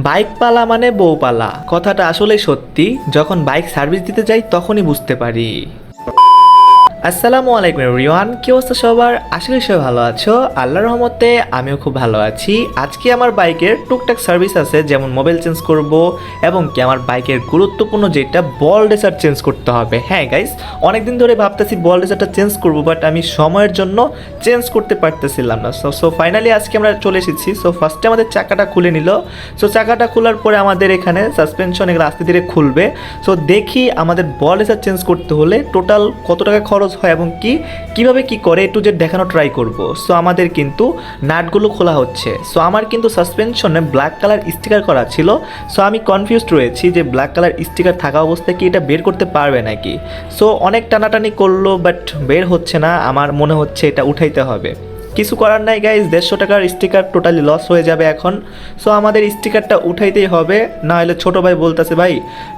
Bike পালা মানে বউ পালা। কথাটা আসলে সত্যি। যখন বাইক সার্ভিস দিতে যাই, তখনই বুঝতে পারি। আসসালামু আলাইকুম রিওয়ান কি অবস্থা সবার? আশা করি সবাই ভালো আছো। আল্লাহর রহমতে আমিও খুব ভালো আছি। আজকে আমার বাইকের টুকটাক সার্ভিস আছে, যেমন মোবাইল চেঞ্জ করব এবং কি আমার বাইকের গুরুত্বপূর্ণ যেটা, বল রেসার চেঞ্জ করতে হবে। হ্যাঁ গাইস অনেকদিন ধরে ভাবতেছি বল রেসারটা চেঞ্জ করব বাট আমি সময়ের জন্য চেঞ্জ করতে পারতেছিলাম না। সো সো ফাইনালি আজকে আমরা চলে এসেছি। সো ফার্স্টে আমাদের চাকাটা খুলে নিল। সো চাকাটা খোলার পরে আমাদের এখানে সাসপেনশন এগুলো আস্তে ধীরে খুলবে। সো দেখি আমাদের বল রেসার চেঞ্জ করতে হলে টোটাল কত টাকা খরচ হয় এবং কি, কীভাবে কি করে একটু যে দেখানো ট্রাই করব। সো আমাদের কিন্তু নাটগুলো খোলা হচ্ছে। সো আমার কিন্তু সাসপেনশনে ব্ল্যাক কালার স্টিকার করা ছিল। সো আমি কনফিউজড রয়েছি যে ব্ল্যাক কালার স্টিকার থাকা অবস্থায় কি এটা বের করতে পারবে নাকি। সো অনেক টানাটানি করল বাট বের হচ্ছে না। আমার মনে হচ্ছে এটা উঠাইতে হবে। কিছু করার নাই গাইজ দেড়শো টাকার স্টিকার টোটালি লস হয়ে যাবে এখন। সো আমাদের স্টিকারটা উঠাইতেই হবে না হলে ছোটো ভাই বলতেছে, ভাই,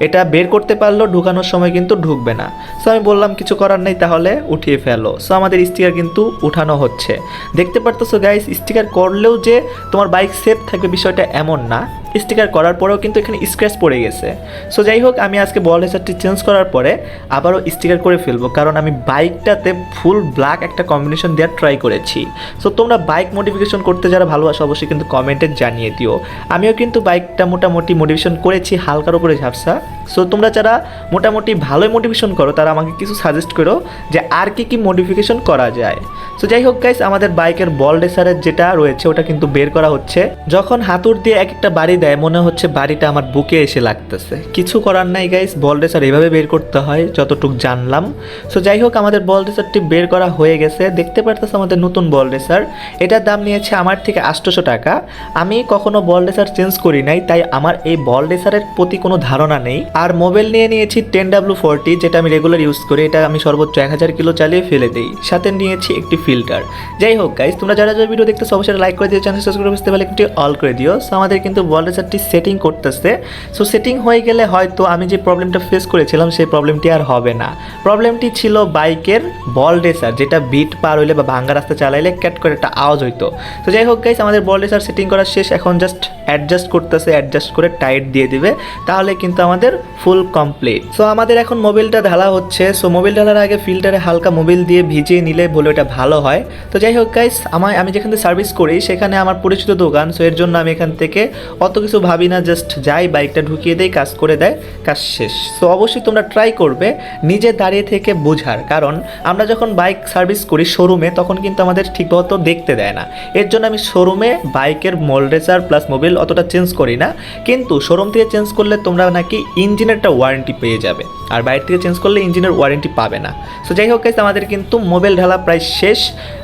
এটা বের করতে পারল, ঢুকানোর সময় কিন্তু ঢুকবে না। সো আমি বললাম, কিছু করার নেই, তাহলে উঠিয়ে ফেলো। সো আমাদের স্টিকার কিন্তু উঠানো হচ্ছে। দেখতে পারতেছো গাইজ স্টিকার করলেও যে তোমার বাইক সেফ থাকবে বিষয়টা এমন না। স্টিকার করার পরেও কিন্তু এখানে স্ক্র্যাচ পড়ে গেছে। সো যাই হোক আমি আজকে বল রেসারটি চেঞ্জ করার পরে আবারও স্টিকার করে ফেলব, কারণ আমি বাইকটাতে ফুল ব্ল্যাক একটা কম্বিনেশন দেওয়ার ট্রাই করেছি। সো তোমরা বাইক মডিফিকেশন করতে যারা ভালোবাসো, অবশ্যই কিন্তু কমেন্টে জানিয়ে দিও। আমিও কিন্তু বাইকটা মোটামুটি মডিফিকেশন করেছি, হালকার উপরে ঝাপসা। সো তোমরা যারা মোটামুটি ভালোই মোটিভেশন করো, তারা আমাকে কিছু সাজেস্ট করো যে আর কি কি মডিফিকেশন করা যায়। সো যাই হোক গাইস আমাদের বাইকের বল রেসারের যেটা রয়েছে, ওটা কিন্তু বের করা হচ্ছে। যখন হাতুর দিয়ে এক একটা বাড়ি দেয় মনে হচ্ছে বাড়িটা আমার বুকে এসে লাগতেছে। কিছু করার নাই গাইস বল রেসার এভাবে বের করতে হয়, যতটুক জানলাম। সো যাই হোক, আমাদের বল রেসারটি বের করা হয়ে গেছে। দেখতে পারতেছে আমাদের নতুন বল রেসার এটার দাম নিয়েছে আমার থেকে আটশোশো টাকা। আমি কখনো বল রেসার চেঞ্জ করি নাই, তাই আমার এই বল রেসারের প্রতি কোনো ধারণা নেই। আর মোবাইল নিয়ে নিয়েছি টেন ডাব্লু ফোরটি, যেটা আমি রেগুলার ইউজ করি। এটা আমি সর্বোচ্চ এক হাজার কিলো চালিয়ে ফেলে দিই। সাথে নিয়েছি একটি ফিল্টার। যাই হোক গাইস তোমরা যারা যারা ভিডিও দেখতে অবশ্যই লাইক করে দিও চ্যানেল সাবস্ক্রাইব করে বুঝতে পারলে একটি অল করে দিও। সো আমাদের কিন্তু বল রেসারটি সেটিং করতেছে। সো সেটিং হয়ে গেলে হয়তো আমি যে প্রবলেমটা ফেস করেছিলাম, সেই প্রবলেমটি আর হবে না। প্রবলেমটি ছিল বাইকের বল রেসার যেটা বিট পার হইলে বা ভাঙ্গা রাস্তা চালাইলে ক্যাট করে একটা আওয়াজ হইতো। তো যাই হোক গাইস আমাদের বল রেসার সেটিং করা শেষ। এখন জাস্ট অ্যাডজাস্ট করতেছে অ্যাডজাস্ট করে টাইট দিয়ে দিবে, তাহলে কিন্তু আমাদের ফুল কমপ্লিট সো আমাদের এখন মোবিলটা ঢালা হচ্ছে সো মোবিল ঢালার আগে ফিল্টারে হালকা মোবিল দিয়ে ভিজিয়ে নিলে বলে ওটা ভালো হয়। তো যাই হোক গাইস আমার আমি যেখান থেকে সার্ভিস করি, সেখানে আমার পরিচিত দোকান সো এর জন্য আমি এখান থেকে অত কিছু ভাবি না জাস্ট যাই বাইকটা ঢুকিয়ে দেই, কাজ করে দেয়, কাজ শেষ। সো অবশ্যই তোমরা ট্রাই করবে নিজে দাঁড়িয়ে থেকে বোঝার, কারণ আমরা যখন বাইক সার্ভিস করি শোরুমে তখন কিন্তু আমাদের ঠিকমতো দেখতে দেয় না। এর জন্য আমি শোরুমে বাইকের মোল্ডেসার প্লাস মোবিল অতটা চেঞ্জ করি না। কিন্তু শোরুম থেকে চেঞ্জ করলে তোমরা নাকি ইঞ্জিনেরটা ওয়ারেন্টি পেয়ে যাবে। আর বাইরে থেকে চেঞ্জ করলে ইঞ্জিনের ওয়ারেন্টি পাবে না। সো যাই হোক আমাদের কিন্তু মোবাইল ঢালা প্রায় শেষ।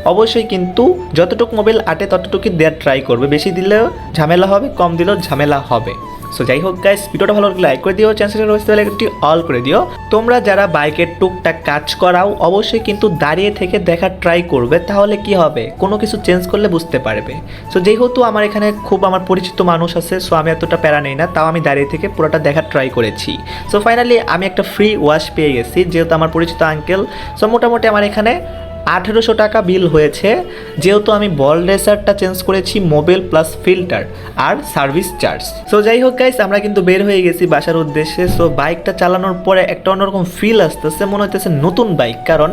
অবশ্যই কিন্তু যতটুকু মোবাইল আটে ততটুকুই দেওয়ার ট্রাই করবে। বেশি দিলেও ঝামেলা হবে, কম দিলেও ঝামেলা হবে। সো যাই হোক গাইস ভিডিওটা ভালো লাগলে লাইক করে দিও চ্যানেলটা রয়েছে তাহলে একটি অল করে দিও। তোমরা যারা বাইকের টুকটাক কাজ করাও, অবশ্যই কিন্তু দাঁড়িয়ে থেকে দেখার ট্রাই করবে, তাহলে কি হবে? কোনো কিছু চেঞ্জ করলে বুঝতে পারবে। সো যেহেতু আমার এখানে খুব আমার পরিচিত মানুষ আছে সো আমি এতটা প্যারা নেই না, তাও আমি দাঁড়িয়ে থেকে পুরোটা দেখার ট্রাই করেছি। সো ফাইনালি আমি একটা ফ্রি ওয়াশ পেয়ে গেছি, যেহেতু আমার পরিচিত আঙ্কেল সো মোটামুটি আমার এখানে আঠেরোশো টাকা বিল হয়েছে, যেহেতু আমি বল রেসারটা চেঞ্জ করেছি মোবাইল প্লাস ফিল্টার আর সার্ভিস চার্জ। সো যাই হোক গাইস আমরা কিন্তু বের হয়ে গেছি বাসার উদ্দেশ্যে। সো বাইকটা চালানোর পরে একটা অন্যরকম ফিল আসতেছে, মনে হইতেছে নতুন বাইক। কারণ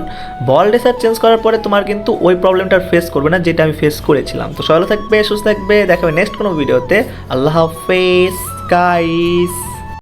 বল রেসার চেঞ্জ করার পরে তোমার কিন্তু ওই প্রবলেমটা ফেস করবে না, যেটা আমি ফেস করেছিলাম। তো সবাই থাকবে, সুস্থ থাকবে দেখাবে নেক্সট কোনো ভিডিওতে আল্লাহ হাফেজ গাইস